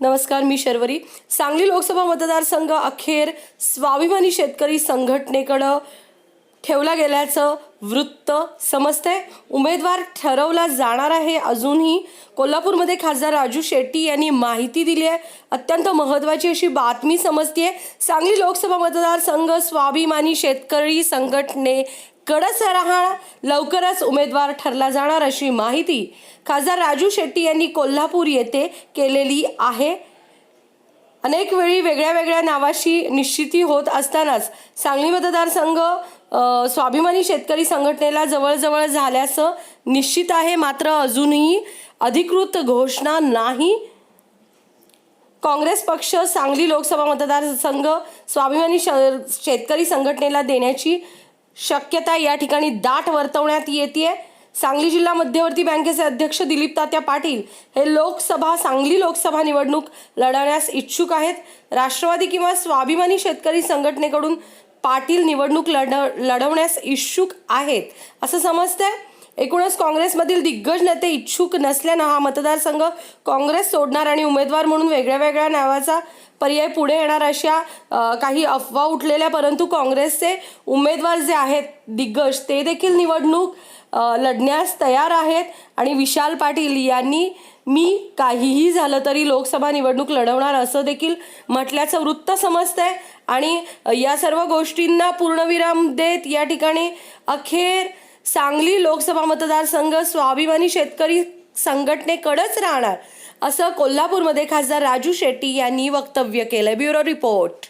नमस्कार मी शर्वरी. सांगली लोकसभा मतदारसंघ अखेर स्वाभिमानी शेतकरी संघटनेकडं ठेवला गेल्याचं वृत्त समजतंय. उमेदवार ठरवला जाणार आहे अजूनही. कोल्हापूरमध्ये खासदार राजू शेट्टी यांनी माहिती दिली आहे. अत्यंत महत्त्वाची अशी बातमी समजतीये. सांगली लोकसभा मतदारसंघ स्वाभिमानी शेतकरी संघटने राहणार लवकरच उमेदवार ठरला जाणार अशी माहिती खासदार राजू शेट्टी यांनी कोल्हापूर येथे केलेली आहे. अनेक वेळी वेगळ्या वेगळ्या नावाशी निश्चिती होत असतानाच सांगली मतदारसंघ स्वाभिमानी शेतकरी संघटनेला जवळजवळ झाल्याचं निश्चित आहे. मात्र अजूनही अधिकृत घोषणा नाही. काँग्रेस पक्ष सांगली लोकसभा मतदारसंघ स्वाभिमानी श- शेतकरी संघटनेला देण्याची शक्यता या ठिकाणी दाट वर्तवण्यात येते सांगली जिल्हा मध्यवर्ती बँकेचे अध्यक्ष दिलीप तात्या पाटील हे लोकसभा सांगली लोकसभा निवडणूक लढवण्यास इच्छुक आहेत. राष्ट्रवादी किंवा स्वाभिमानी शेतकरी संघटनेकडून पाटील निवडणूक लढ लढवण्यास इच्छुक आहेत. असं समजतंय? एकूणच काँग्रेसमधील दिग्गज नेते इच्छुक नसल्यानं हा मतदारसंघ काँग्रेस सोडणार आणि उमेदवार म्हणून वेगळ्या वेगळ्या नावाचा पर्याय पुढे येणार अशा काही अफवा उठलेल्या परंतु काँग्रेसचे उमेदवार जे आहेत दिग्गज ते देखील निवडणूक लढण्यास तयार आहेत. आणि विशाल पाटील यांनी मी काहीही झालं तरी लोकसभा निवडणूक लढवणार असं देखील म्हटल्याचं वृत्त समजतंय. आणि या सर्व गोष्टींना पूर्णविराम देत या ठिकाणी अखेर सांगली लोकसभा मतदारसंघ स्वाभिमानी शेतकरी संघटनेकडेच राहणार असं कोल्हापूरमध्ये खासदार राजू शेट्टी यांनी वक्तव्य केलं ब्युरो रिपोर्ट.